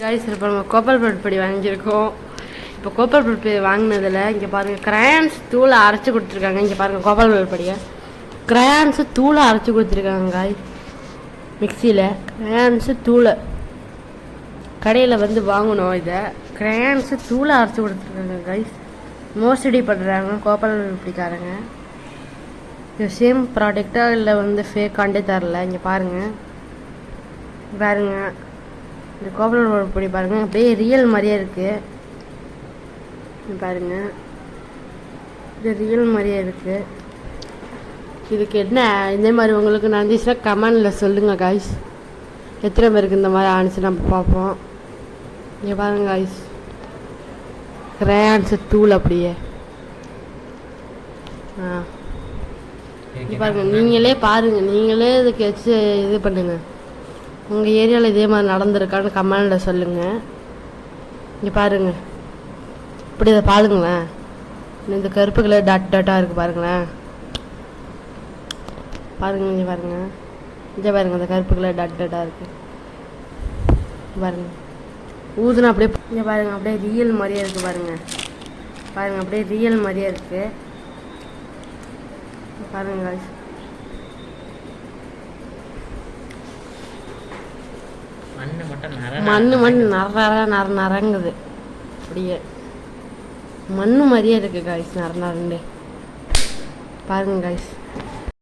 Guys இப்போ நம்ம கோப்பல் பொடி வாங்கியிருக்கோம். இப்போ கோப்பல் பொடி வாங்கினதில் இங்கே பாருங்கள் கிரையான்ஸ் தூளை அரைச்சி கொடுத்துருக்காங்க. இங்கே பாருங்கள் கோப்பல் பிரெட் பொடியை. கிரையான்ஸு தூளை அரைச்சி கொடுத்துருக்காங்க காய் மிக்சியில் கிரையான்ஸு தூளை. கடையில் வந்து வாங்கணும் இதை. கிரையான்ஸு தூளை அரைச்சி கொடுத்துருக்காங்க காய்ஸ் மோசடி பண்ணுறாங்க கோப்பல் பிடிக்காரங்க. இது சேம் ப்ராடக்டாக இல்லை வந்து ஃபேக்காண்டே தரல இங்கே பாருங்கள் பாருங்கள் இந்த கோபுரம் பொடி பாருங்கள் அப்படியே ரியல் மாதிரியே இருக்குது பாருங்கள் இது ரியல் மாதிரியே இருக்குது இதுக்கு என்ன? இதே மாதிரி உங்களுக்கு நடந்துச்சுன்னா கமெண்டில் சொல்லுங்கள் காய்ஸ் எத்தனை பேருக்கு இந்த மாதிரி ஆனிச்சு நம்ம பார்ப்போம். இங்கே பாருங்க காய்ஸ் கிரேயான்ஸு தூள் அப்படியே. ஆ. பாருங்கள் நீங்களே பாருங்கள் நீங்களே இதுக்கு வச்சு இது பண்ணுங்கள் உங்கள் ஏரியாவில் இதே மாதிரி நடந்திருக்கான்னு கமெண்டில் சொல்லுங்கள் இங்கே பாருங்க. இப்படி இதை பாருங்களேன். இந்த கருப்பு கலர் டாட் டாட்டாக இருக்குது பாருங்களேன். பாருங்கள் இங்கே பாருங்கள் இங்கே பாருங்கள் இந்த கருப்பு கலர் டாட் டாட்டாக இருக்குது பாருங்கள் ஊதுனா அப்படியே இங்கே பாருங்கள் அப்படியே ரியல் மாதிரியே இருக்குது பாருங்கள் பாருங்கள் அப்படியே ரியல் மாதிரியே இருக்குது பாருங்க guys. மண்ணு மட்டும் நர மண் நர நர நரங்குது. அப்படியே. மண்ணு மாதிரியே இருக்கு காய்ஸ் நர நரண்டு. பாருங்க காய்ஸ்